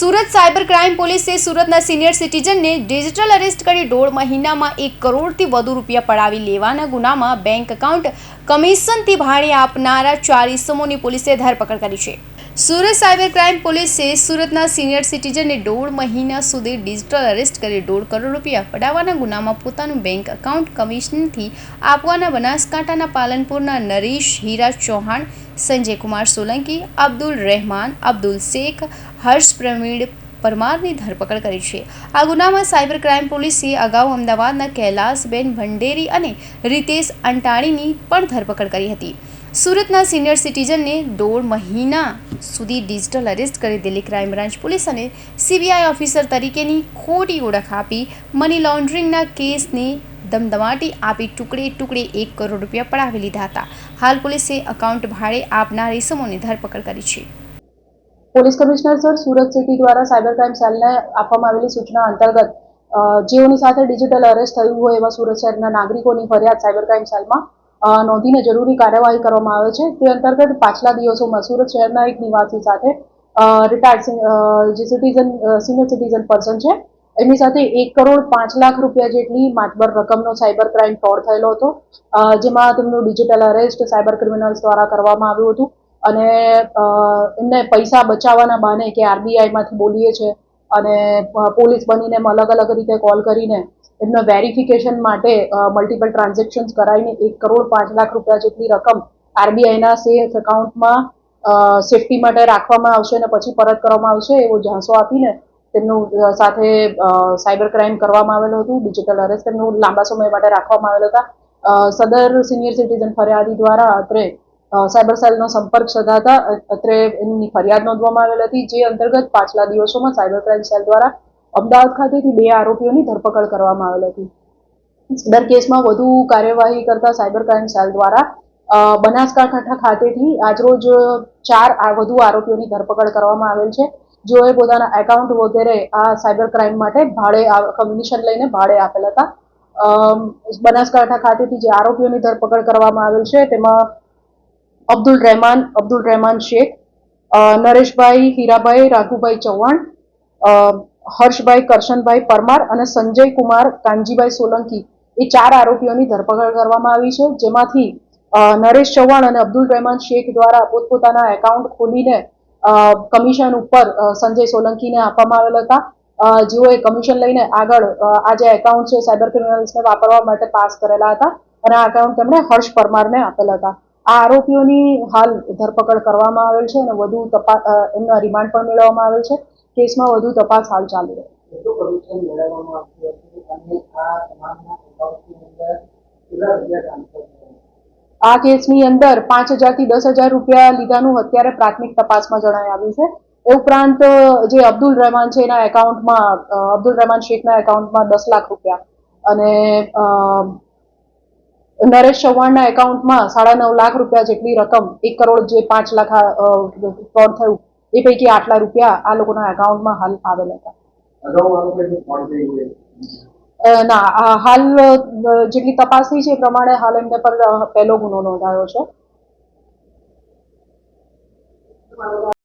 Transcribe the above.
Surat cyber crime પોલીસે સુરતના senior સિટીઝનને digital arrest કરી દોઢ મહિનામાં એક કરોડથી વધુ રૂપિયા પડાવી લેવાના ગુનામાં બેંક એકાઉન્ટ કમિશનથી ભાડે આપનારા ચાર ઇસમોની પોલીસે ધરપકડ કરી છે. સુરત સાયબર ક્રાઇમ પોલીસે સુરતના સિનિયર સિટીઝનને દોઢ મહિના સુધી ડિજિટલ અરેસ્ટ કરી દોઢ કરોડ રૂપિયા પડાવવાના ગુનામાં પોતાનું બેંક એકાઉન્ટ કમિશનથી આપવાના બનાસકાંઠાના પાલનપુરના નરેશ હીરા ચૌહાણ સંજય કુમાર સોલંકી, અબ્દુલ રહેમાન, અબ્દુલ શેખ, હર્ષ પ્રવીણ પરમારની ધરપકડ કરી છે. આ ગુનામાં સાયબર ક્રાઇમ પોલીસે અગાઉ અમદાવાદના કૈલાસબેન ભંડેરી અને રીતેશ અંટાણીની પણ ધરપકડ કરી હતી. સુરતના સિનિયર સિટીઝનને દોઢ મહિના સુધી ડિજિટલ અરેસ્ટ કરી દિલ્હી ક્રાઇમ બ્રાન્ચ પોલીસ અને સીબીઆઈ ઓફિસર તરીકેની ખોટી ઓળખ આપી મની લોન્ડરિંગના કેસને ધમધમાટી આપી ટુકડે ટુકડે એક કરોડ રૂપિયા પડાવી લીધા હતા. હાલ પોલીસે એકાઉન્ટ ભાડે આપનાર ઇસમોની ધરપકડ કરી છે. Police commissioner sir, Surat city દ્વારા સાયબર ક્રાઇમ સેલને આપવામાં આવેલી સૂચના અંતર્ગત જેઓની સાથે ડિજિટલ અરેસ્ટ થયું હોય એવા સુરત શહેરના નાગરિકોની ફરિયાદ સાયબર ક્રાઇમ સેલમાં નોંધીને જરૂરી કાર્યવાહી કરવામાં આવે છે. તે અંતર્ગત પાછલા દિવસોમાં સુરત શહેરના એક નિવાસી સાથે રિટાયર્ડ જે સિટીઝન સિનિયર સિટીઝન પર્સન છે એમની સાથે એક કરોડ પાંચ લાખ રૂપિયા જેટલી માતબર રકમનો સાયબર ક્રાઇમ ફ્રોડ થયેલો હતો. જેમાં તેમનું ડિજિટલ અરેસ્ટ સાયબર ક્રિમિનલ્સ દ્વારા કરવામાં આવ્યું હતું. અને એમને પૈસા બચાવવાના બહાને કે આરબીઆઈમાંથી બોલીએ છે અને પોલીસ બનીને અલગ અલગ રીતે કોલ કરીને એમના વેરિફિકેશન માટે મલ્ટિપલ ટ્રાન્ઝેક્શન્સ કરાવીને એક કરોડ પાંચ લાખ રૂપિયા જેટલી રકમ આરબીઆઈના સેફ એકાઉન્ટમાં સેફટી માટે રાખવામાં આવશે અને પછી પરત કરવામાં આવશે એવો ઝાંસો આપીને તેમનું સાથે સાયબર ક્રાઇમ કરવામાં આવેલું હતું ડિજિટલ અરેસ્ટ તેમનું લાંબા સમય માટે રાખવામાં આવેલા હતા. સદર સિનિયર સિટીઝન ફરિયાદી દ્વારા અત્રે સાયબર સેલનો સંપર્ક સધાતા અત્રે એમની ફરિયાદ નોંધવામાં આવેલ હતી, જે અંતર્ગત પાછલા દિવસોમાં સાયબર ક્રાઇમ સેલ દ્વારા અમદાવાદ ખાતેથી બે આરોપીઓની ધરપકડ કરવામાં આવેલ હતી. સદર કેસમાં વધુ કાર્યવાહી કરતા સાયબર ક્રાઇમ સેલ દ્વારા બનાસકાંઠા ખાતેથી આજરોજ ચાર વધુ આરોપીઓની ધરપકડ કરવામાં આવેલ છે. જેઓએ પોતાના એકાઉન્ટ વગેરે આ સાયબર ક્રાઇમ માટે ભાડે કમિશન લઈને ભાડે આપેલ હતા. બનાસકાંઠા ખાતેથી જે આરોપીઓની ધરપકડ કરવામાં આવેલ છે, તેમાં અબ્દુલ રહેમાન અબ્દુલ રહેમાન શેખ નરેશભાઈ હીરાભાઈ, રાઘુભાઈ ચૌહાણ હર્ષભાઈ, કરશનભાઈ પરમાર અને સંજય કુમાર, કાનજીભાઈ સોલંકી એ ચાર આરોપીઓની ધરપકડ કરવામાં આવી છે, જેમાંથી નરેશ ચૌહાણ અને અબ્દુલ રહેમાન શેખ દ્વારા પોતપોતાના એકાઉન્ટ ખોલીને કમિશન ઉપર સંજય સોલંકીને આપવામાં આવેલ હતા. જેઓએ કમિશન લઈને આગળ આ જે એકાઉન્ટ છે સાયબર ક્રિમિનલ્સને વાપરવા માટે પાસ કરેલા હતા અને આ એકાઉન્ટ તેમણે હર્ષ પરમારને આપેલા હતા. આ આરોપીઓની હાલ ધરપકડ કરવામાં આવેલ છે અને વધુ તપાસ એમના રિમાન્ડ પણ મેળવવામાં આવેલ છે. કેસમાં વધુ તપાસ હાલ ચાલુ અને આ કેસની અંદર પાંચ હજારથી દસ હજાર રૂપિયા લીધાનું અત્યારે પ્રાથમિક તપાસમાં જણાવી આવ્યું છે. એ ઉપરાંત જે અબ્દુલ રહેમાન છે એના એકાઉન્ટમાં અબ્દુલ રહેમાન શેખના એકાઉન્ટમાં દસ લાખ રૂપિયા અને નરેશ ચૌહાણના એકાઉન્ટમાં સાડા નવ લાખ રૂપિયા જેટલી રકમ એક કરોડ જે પાંચ લાખ ફ્રોડ થયું એ પૈકી આટલા રૂપિયા આ લોકોના એકાઉન્ટમાં હાલ આવેલા હતા. ના હાલ જેટલી તપાસ થઈ છે એ પ્રમાણે હાલ એમને પર પહેલો ગુનો નોંધાયો છે.